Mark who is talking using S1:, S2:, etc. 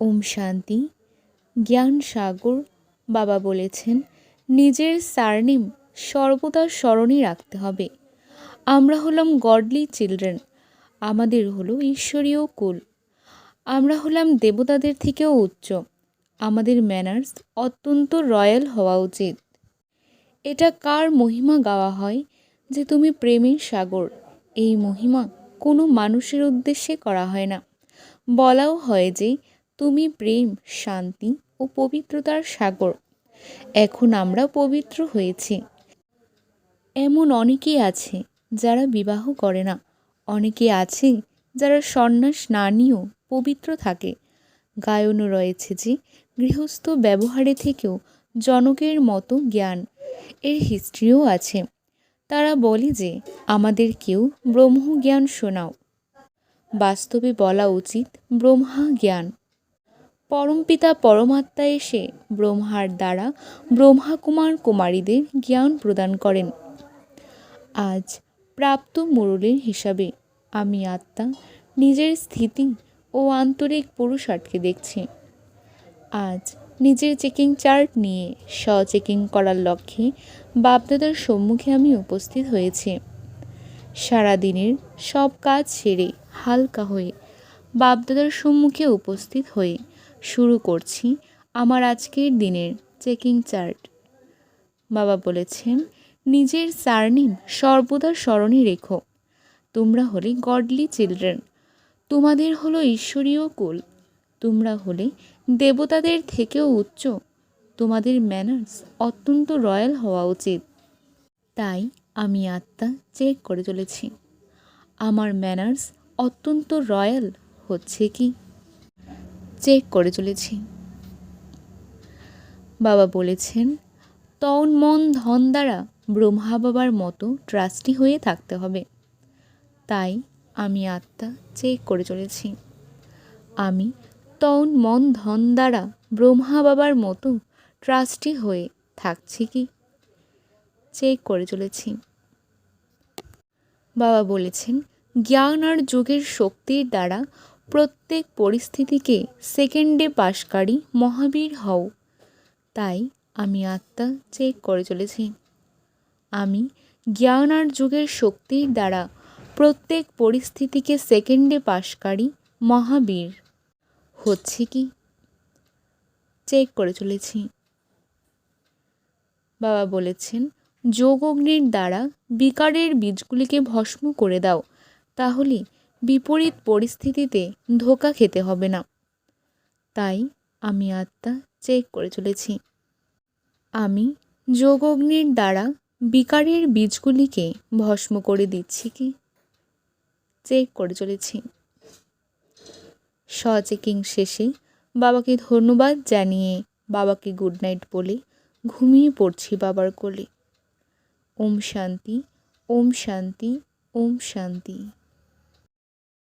S1: ওম শান্তি, জ্ঞান সাগর, বাবা বলেছেন, নিজের সারনেম সর্বদা স্মরণে রাখতে হবে। আমরা হলাম গডলি চিলড্রেন আমাদের হলো ঈশ্বরীয় কুল। আমরা হলাম দেবতাদের থেকেও উচ্চ, আমাদের ম্যানার্স অত্যন্ত রয়্যাল হওয়া উচিত। এটা কার মহিমা গাওয়া হয় যে তুমি প্রেমের সাগর? এই মহিমা কোনো মানুষের উদ্দেশ্যে করা হয় না। বলাও হয় যে তুমি প্রেম, শান্তি ও পবিত্রতার সাগর। এখন আমরা পবিত্র হয়েছি। এমন অনেকেই আছে যারা বিবাহ করে না। অনেকে আছে যারা সন্ন্যাস না নিয়েও পবিত্র থাকে। গায়নও রয়েছে যে গৃহস্থ ব্যবহারে থেকেও জনকের মতো জ্ঞান। এর হিস্ট্রিও আছে। তারা বলে যে আমাদের কেউ ব্রহ্মজ্ঞান শোনাও। বাস্তবে বলা উচিত ব্রহ্মা জ্ঞান। পরমপিতা পরমাত্মা এসে ব্রহ্মার দ্বারা ব্রহ্মা কুমার কুমারীদের জ্ঞান প্রদান করেন। আজ প্রাপ্ত মুরলীর হিসাবে আমি আত্মা নিজের স্থিতি ও আন্তরিক পুরুষার্থকে দেখছি। আজ নিজের চেকিং চার্ট নিয়ে স্ব চেকিং করার লক্ষ্যে বাপদাদার সম্মুখে আমি উপস্থিত হয়েছি। সারাদিনের সব কাজ সেরে হালকা হয়ে বাপদাদার সম্মুখে উপস্থিত হয়ে শুরু করছি আমার আজকের দিনের চেকিং চার্ট। বাবা বলেছেন, নিজের সারনিম সর্বদা স্মরণে রেখো। তোমরা হলে গডলি চিলড্রেন। তোমাদের হলো ঈশ্বরীয় কুল। তোমরা হলে দেবতাদের থেকেও উচ্চ। তোমাদের ম্যানার্স অত্যন্ত রয়্যাল হওয়া উচিত। তাই আমি আত্মা চেক করে চলেছি। আমার ম্যানার্স অত্যন্ত রয়্যাল হচ্ছে কি? চেক করে চলেছি। বাবা বলেছেন, তন, মন, ধন দ্বারা ব্রহ্মা বাবার মতো ট্রাস্টি হয়ে থাকতে হবে। তাই আমি আত্মা চেক করে চলেছি। আমি তন, মন, ধন দ্বারা ব্রহ্মা বাবার মতো ট্রাস্টি হয়ে থাকছি কি? চেক করে চলেছি। বাবা বলেছেন, জ্ঞান আর যোগের শক্তির দ্বারা প্রত্যেক পরিস্থিতিকে সেকেন্ডে পাশকারী মহাবীর হও। তাই আমি আত্মা চেক করে চলেছি। আমি জ্ঞান আর যুগের শক্তির দ্বারা প্রত্যেক পরিস্থিতিকে সেকেন্ডে পাশকারী মহাবীর। হচ্ছে কি? চেক করে চলেছি। বাবা বলেছেন যোগ অগ্নির দ্বারা বিকারের বীজগুলিকে ভস্ম করে দাও, তাহলে বিপরীত পরিস্থিতিতে ধোকা খেতে হবে না। তাই আমি আত্মা চেক করে চলেছি। আমি যোগ অগ্নির দ্বারা বিকারের বীজগুলিকে ভস্ম করে দিচ্ছি কি? চেক করে চলেছি। চেকিং শেষে বাবাকে ধন্যবাদ জানিয়ে বাবাকে গুড নাইট বলে ঘুমিয়ে পড়ছি বাবার কোলে। ওম শান্তি ওম শান্তি ওম শান্তি।